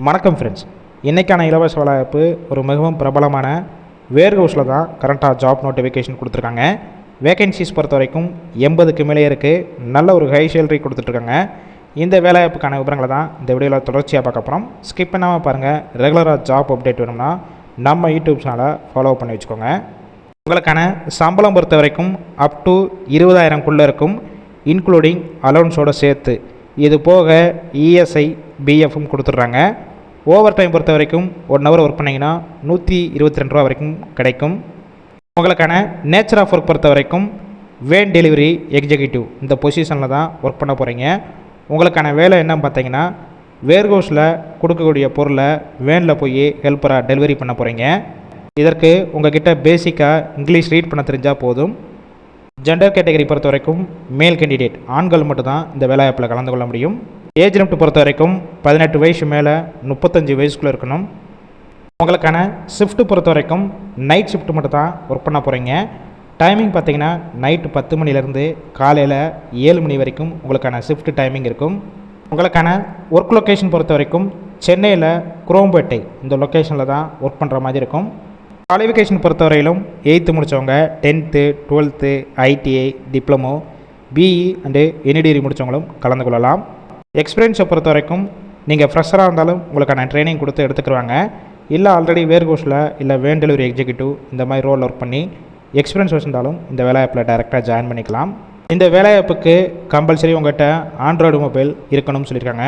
வணக்கம் ஃப்ரெண்ட்ஸ் இன்றைக்கான இலவச வேலைவாய்ப்பு ஒரு மிகவும் பிரபலமான வேர் ஹவுஸில் தான் கரண்ட்டாக ஜாப் நோட்டிஃபிகேஷன் கொடுத்துருக்காங்க. வேகன்சிஸ் பொறுத்த வரைக்கும் எண்பதுக்கு மேலே இருக்குது நல்ல ஒரு ஹை சேலரி கொடுத்துட்ருக்காங்க. இந்த வேலைவாய்ப்புக்கான விவரங்களை தான் இந்த வீடியோவில் தொடர்ச்சியாக பார்க்க போகிறோம் ஸ்கிப் பண்ணாமல் பாருங்கள் ரெகுலராக ஜாப் அப்டேட் வேணும்னா நம்ம யூடியூப் சேனலை ஃபாலோ பண்ணி வச்சுக்கோங்க. உங்களுக்கான சம்பளம் பொறுத்த வரைக்கும் அப் டு இருபதாயிரம்குள்ளே இருக்கும். இன்க்ளூடிங் அலோன்ஸோடு சேர்த்து. இது போக இஎஸ்ஐ பிஎஃப்பும் கொடுத்துட்றாங்க ஓவர் டைம் பொறுத்த வரைக்கும் ஒன் ஹவர் ஒர்க் பண்ணிங்கன்னா நூற்றி இருபத்தி ரெண்டு ரூபா வரைக்கும் கிடைக்கும். உங்களுக்கான நேச்சர் ஆஃப் ஒர்க் பொறுத்த வரைக்கும் வேன் டெலிவரி எக்ஸிக்யூட்டிவ் இந்த பொசிஷனில் தான் ஒர்க் பண்ண போகிறீங்க உங்களுக்கான வேலை என்னன்னு பார்த்தீங்கன்னா வேர்ஹவுஸில் கொடுக்கக்கூடிய பொருளை வேனில் போய் ஹெல்ப்பராக டெலிவரி பண்ண போகிறீங்க இதற்கு உங்ககிட்ட பேசிக்காக இங்கிலீஷ் ரீட் பண்ண தெரிஞ்சால் போதும். ஜெண்டர் கேட்டகரி பொறுத்த வரைக்கும் மேல் கேண்டிடேட் ஆண்கள் மட்டும்தான் இந்த வேலைவாய்ப்பில் கலந்து கொள்ள முடியும். ஏஜ் லிமிட் பொறுத்த வரைக்கும் பதினெட்டு வயசு மேலே முப்பத்தஞ்சு வயசுக்குள்ளே இருக்கணும். உங்களுக்கான ஷிஃப்ட் பொறுத்த வரைக்கும் நைட் ஷிஃப்ட் மட்டும் தான் ஒர்க் பண்ண போகிறீங்க டைமிங் பார்த்தீங்கன்னா நைட்டு பத்து மணிலேருந்து காலையில் ஏழு மணி வரைக்கும் உங்களுக்கான ஷிஃப்ட் டைமிங் இருக்கும். உங்களுக்கான ஒர்க் லொக்கேஷன் பொறுத்த வரைக்கும் சென்னையில் குரோம்பேட்டை இந்த லொக்கேஷனில் தான் ஒர்க் பண்ணுற மாதிரி இருக்கும். குவாலிஃபிகேஷன் பொறுத்தவரையிலும் எயித்து முடித்தவங்க tenth twelfth ITI diploma BE and any degree முடித்தவங்களும் கலந்து கொள்ளலாம். எக்ஸ்பீரியன்ஸை பொறுத்த வரைக்கும் நீங்கள் ஃப்ரெஷராக இருந்தாலும் உங்களுக்கான ட்ரைனிங் கொடுத்து எடுத்துக்கிறாங்க இல்லை ஆல்ரெடி வேர்கோஸில் இல்லை வேன் டெலிவரி எக்ஸிக்யூட்டிவ் இந்த மாதிரி ரோல் ஒர்க் பண்ணி எக்ஸ்பீரியன்ஸ் வச்சிருந்தாலும் இந்த வேலைவாய்ப்பில் டைரெக்டாக ஜாயின் பண்ணிக்கலாம். இந்த வேலைவாய்ப்புக்கு கம்பல்சரி உங்கள்கிட்ட ஆண்ட்ராய்டு மொபைல் இருக்கணும்னு சொல்லியிருக்காங்க.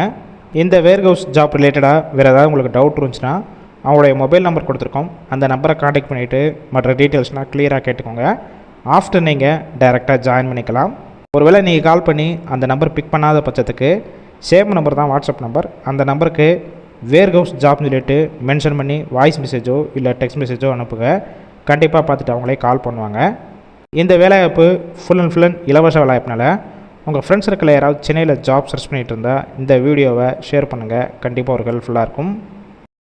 இந்த வேர்கோஸ் ஜாப் ரிலேட்டடாக வேறு ஏதாவது உங்களுக்கு டவுட் இருந்துச்சுன்னா அவங்களுடைய மொபைல் நம்பர் கொடுத்துருக்கோம். அந்த நம்பரை காண்டாக்ட் பண்ணிவிட்டு மற்ற டீட்டெயில்ஸ்னால் கிளியராக கேட்டுக்கோங்க. ஆஃப்டர் நீங்கள் டைரெக்டாக ஜாயின் பண்ணிக்கலாம். ஒருவேளை நீங்கள் கால் பண்ணி அந்த நம்பர் பிக் பண்ணாத பட்சத்துக்கு சேம் நம்பர் தான் வாட்ஸ்அப் நம்பர் அந்த நம்பருக்கு வேர் ஹவுஸ் ஜாப்னு சொல்லிட்டு மென்ஷன் பண்ணி வாய்ஸ் மெசேஜோ இல்லை டெக்ஸ்ட் மெசேஜோ அனுப்புங்க. கண்டிப்பாக பார்த்துட்டு அவங்களே கால் பண்ணுவாங்க. இந்த வேலைவாய்ப்பு ஃபுல் அண்ட் ஃபுல் அண்ட் இலவச வேலைவாய்ப்புனால உங்கள் ஃப்ரெண்ட்ஸ் சர்க்கிளில் யாராவது சென்னையில் ஜாப் சர்ச் பண்ணிகிட்டு இருந்தால் இந்த வீடியோவை ஷேர் பண்ணுங்கள் கண்டிப்பாக ஒரு ஹெல்ப்ஃபுல்லாக இருக்கும்.